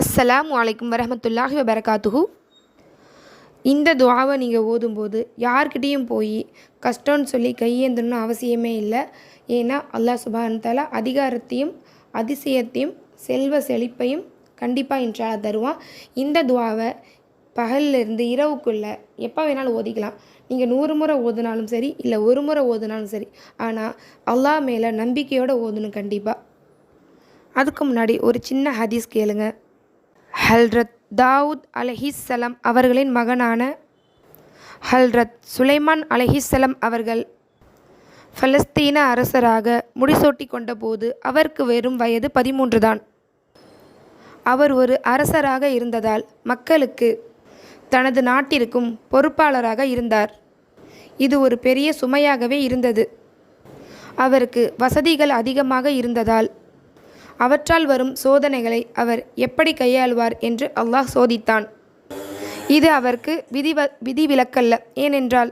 அஸ்ஸலாம் வலைக்கம் வரமத்துல்லாஹி வபரகாத்துஹூ. இந்த துவாவை நீங்கள் ஓதும்போது யார்கிட்டேயும் போய் கஷ்டம்னு சொல்லி கையேந்தணும்னு அவசியமே இல்லை. ஏன்னா அல்லாஹ் சுபான் அதிகாரத்தையும் அதிசயத்தையும் செல்வ செழிப்பையும் கண்டிப்பாக இன்ஷா தருவான். இந்த துவாவை பகல்லிருந்து இரவுக்குள்ளே எப்போ வேணாலும் ஓதிக்கலாம். நீங்கள் நூறு முறை ஓதுனாலும் சரி இல்லை ஒரு முறை ஓதுனாலும் சரி ஆனால் அல்லாஹ் மேலே நம்பிக்கையோடு ஓதணும் கண்டிப்பாக அதுக்கு முன்னாடி ஒரு சின்ன ஹதீஸ் கேளுங்க. ஹல்ரத் தாவூத் அலஹிஸ்ஸலாம் அவர்களின் மகனான ஹல்ரத் சுலைமான் அலஹிஸ்ஸலாம் அவர்கள் பலஸ்தீன அரசராக முடிசூட்டி கொண்டபோது அவருக்கு வெறும் வயது பதிமூன்று தான். அவர் ஒரு அரசராக இருந்ததால் மக்களுக்கு தனது நாட்டிற்கும் பொறுப்பாளராக இருந்தார். இது ஒரு பெரிய சுமையாகவே இருந்தது. அவருக்கு வசதிகள் அதிகமாக இருந்ததால் அவற்றால் வரும் சோதனைகளை அவர் எப்படி கையாளுவார் என்று அல்லாஹ் சோதித்தான். இது அவருக்கு விதிவ விதிவிலக்கல்ல ஏனென்றால்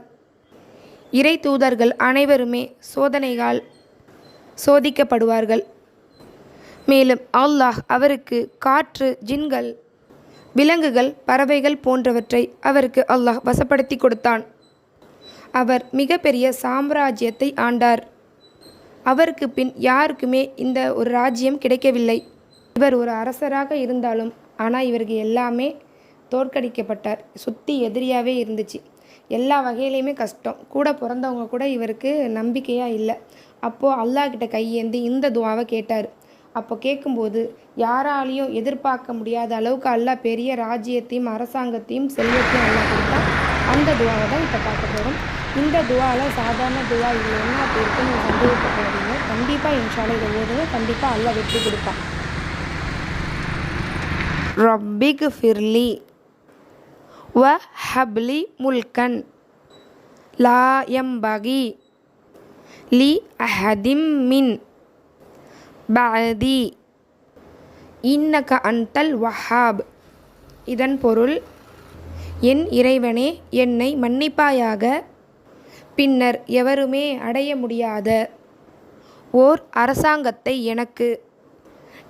இறை தூதர்கள் அனைவருமே சோதனைகள் சோதிக்கப்படுவார்கள். மேலும் அல்லாஹ் அவருக்கு காற்று ஜின்கள் விலங்குகள் பறவைகள் போன்றவற்றை அவருக்கு அல்லாஹ் வசப்படுத்தி கொடுத்தான். அவர் மிகப்பெரிய சாம்ராஜ்யத்தை ஆண்டார். அவருக்கு பின் யாருக்குமே இந்த ஒரு ராஜ்யம் கிடைக்கவில்லை. இவர் ஒரு அரசராக இருந்தாலும் ஆனால் இவருக்கு எல்லாமே தோற்கடிக்கப்பட்டார். சுற்றி எதிரியாகவே இருந்துச்சு. எல்லா வகையிலையுமே கஷ்டம். கூட பிறந்தவங்க கூட இவருக்கு நம்பிக்கையாக இல்லை. அப்போது அல்லாஹ்கிட்ட கையேந்தி இந்த துவாவை கேட்டார். அப்போ கேட்கும்போது யாராலையும் எதிர்பார்க்க முடியாத அளவுக்கு அல்லா பெரிய ராஜ்யத்தையும் அரசாங்கத்தையும் செல்வத்தையும் அல்லா கொடுத்தா அந்த துவாவை தான் இப்போ பார்க்க போகிறோம் இந்த துவாவில் சாதாரண துவா இது என்ன அப்படி இருக்குன்னு நீங்கள் சந்தேகப்படாதீங்க கண்டிப்பாக இன்ஷால இதை ஓடுங்க கண்டிப்பாக அல்லா வெற்றி கொடுப்பான். ரப்பிக் ஃபிர்லி வ ஹப்லி முல்கன் லா எம்பகி லி அஹதிம் மின் பஅதி இன்னக அன்தல் வஹாப். இதன் பொருள் என் இறைவனே என்னை மன்னிப்பாயாக பின்னர் எவருமே அடைய முடியாத ஓர் அரசாங்கத்தை எனக்கு.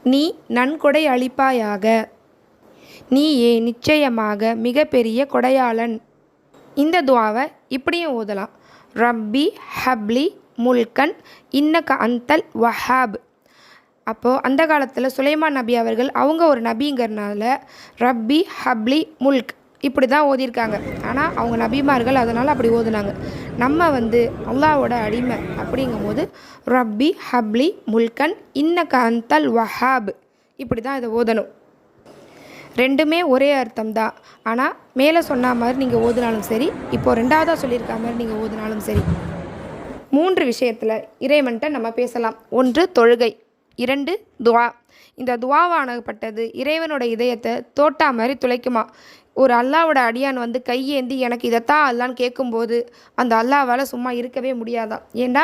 நீ நன்கொடை அளிப்பாயாக. நீயே நிச்சயமாக மிகப்பெரிய கொடையாளன். இந்த துவாவை இப்படியும் ஓதலாம். ரப்பி ஹப்லி முல்கன் இன்னக அந்தல் வஹாப். அப்போது அந்த காலத்தில் சுலைமான் நபி அவர்கள் அவங்க ஒரு நபிங்கிறனால ரப்பி ஹப்லி முல்க் இப்படி தான் ஓதியிருக்காங்க. ஆனால் அவங்க நபிமார்கள் அதனால் அப்படி ஓதுனாங்க. நம்ம வந்து அல்லாவோட அடிமை அப்படிங்கும்போது ரப்பி ஹப்லி முல்கன் இன்ன கந்தல் வஹாப். இப்படி தான் இதை ஓதணும். ரெண்டுமே ஒரே அர்த்தம் தான் ஆனால் மேலே சொன்ன மாதிரி நீங்கள் ஓதுனாலும் சரி இப்போது ரெண்டாவதாக சொல்லியிருக்க மாதிரி நீங்கள் ஓதுனாலும் சரி. மூன்று விஷயத்தில் இறைவன்கிட்ட நம்ம பேசலாம். ஒன்று தொழுகை. இரண்டு துவா. இந்த துவாவானப்பட்டது இறைவனோட இதயத்தை தோட்டா மாதிரி துளைக்குமா. ஒரு அல்லாவோட அடியான் வந்து கையேந்தி எனக்கு இதைத்தான் அல்லான்னு கேட்கும்போது அந்த அல்லாவால் சும்மா இருக்கவே முடியாதான் ஏண்டா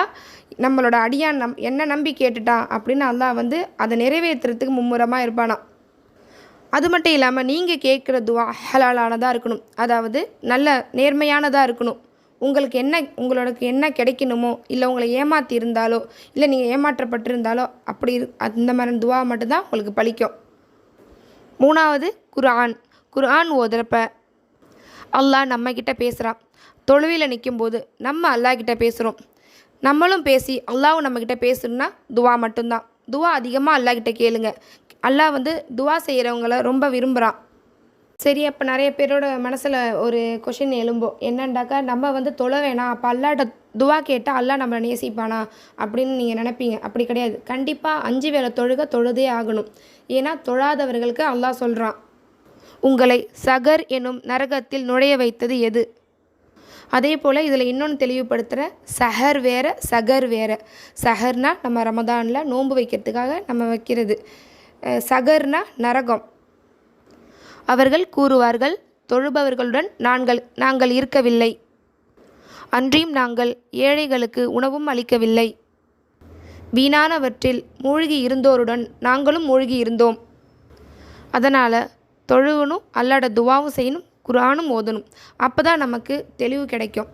நம்மளோட அடியான் நம் என்ன நம்பி கேட்டுட்டான்? அப்படின்னு அல்லாஹ் வந்து அதை நிறைவேற்றுறதுக்கு மும்முரமாக இருப்பானா அது மட்டும் இல்லாமல் நீங்கள் கேட்குற துவா ஹலாலானதாக இருக்கணும். அதாவது நல்ல நேர்மையானதாக இருக்கணும். உங்களுக்கு என்ன உங்களுக்கு என்ன கிடைக்கணுமோ இல்லை உங்களை ஏமாற்றி இருந்தாலோ இல்லை நீங்கள் ஏமாற்றப்பட்டிருந்தாலோ அப்படி இரு அந்த மாதிரி துவா மட்டும்தான் உங்களுக்கு பலிக்கும். மூணாவது குர்ஆன். குர்ஆன் ஓதுறப்ப அல்லாஹ் நம்மக்கிட்ட பேசுகிறான் தொழுவில் நிற்கும்போது நம்ம அல்லாஹ்கிட்ட பேசுகிறோம் நம்மளும் பேசி அல்லாவும் நம்மக்கிட்ட பேசணுன்னா துவா மட்டும்தான். துவா அதிகமாக அல்லாஹ்கிட்ட கேளுங்க. அல்லாஹ் வந்து துவா செய்கிறவங்கள ரொம்ப விரும்புகிறான் சரி அப்போ நிறைய பேரோட மனசில் ஒரு கொஷின் எழும்போம். என்னண்டாக்கா நம்ம வந்து தொழ வேணாம். அப்போ அல்லாட்ட துவா கேட்டால் அல்லாஹ் நம்மளை நேசிப்பானா அப்படின்னு நீங்கள் நினைப்பீங்க. அப்படி கிடையாது. கண்டிப்பாக அஞ்சு வேளை தொழுக தொழுதே ஆகணும். ஏன்னா தொழாதவர்களுக்கு அல்லா சொல்கிறான் உங்களை சகர் எனும் நரகத்தில் நுழைய வைத்தது எது? அதே போல் இதில் இன்னொன்று தெளிவுபடுத்துகிறேன் சஹர் வேற சகர் வேற. சஹர்னா நம்ம ரமதானில் நோன்பு வைக்கிறதுக்காக நம்ம வைக்கிறது. சகர்னால் சகர்னா நரகம். அவர்கள் கூறுவார்கள் தொழுபவர்களுடன் நாங்கள் நாங்கள் இருக்கவில்லை. அன்றியும் நாங்கள் ஏழைகளுக்கு உணவும் அளிக்கவில்லை. வீணானவற்றில் மூழ்கி இருந்தோருடன் நாங்களும் மூழ்கி இருந்தோம் அதனால் தொழுவனும் அல்லாட துவாவும் செய்யணும் குரானும் ஓதணும். அப்போ தான் நமக்கு தெளிவு கிடைக்கும்.